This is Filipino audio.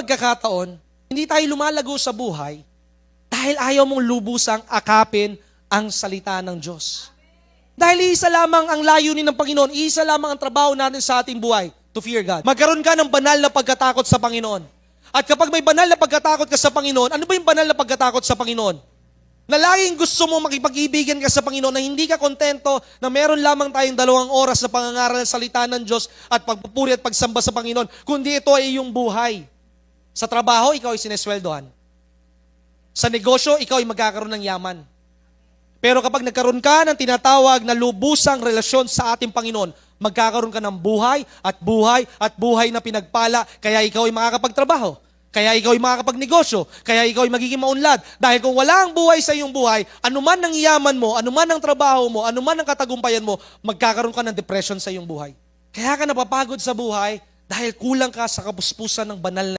pagkakataon, hindi tayo lumalago sa buhay dahil ayaw mong lubusang akapin ang salita ng Diyos. Dahil isa lamang ang layunin ng Panginoon, isa lamang ang trabaho natin sa ating buhay, to fear God. Magkaroon ka ng banal na pagkatakot sa Panginoon. At kapag may banal na pagkatakot ka sa Panginoon, ano ba yung banal na pagkatakot sa Panginoon? Na laging gusto mo makipag-ibigan ka sa Panginoon, na hindi ka kontento na meron lamang tayong dalawang oras na pangangaral ng salita ng Diyos at pagpupuri at pagsamba sa Panginoon, kundi ito ay iyong buhay. Sa trabaho, ikaw ay sinesweldohan. Sa negosyo, ikaw ay magkakaroon ng yaman. Pero kapag nagkaroon ka ng tinatawag na lubusang relasyon sa ating Panginoon, magkakaroon ka ng buhay at buhay at buhay na pinagpala, kaya ikaw ay makakapagtrabaho. Kaya ikaw ay makakapagnegosyo. Kaya ikaw ay magiging maunlad. Dahil kung wala ang buhay sa iyong buhay, anuman ang yaman mo, anuman ang trabaho mo, anuman ang katagumpayan mo, magkakaroon ka ng depression sa iyong buhay. Kaya ka napapagod sa buhay dahil kulang ka sa kapuspusan ng banal na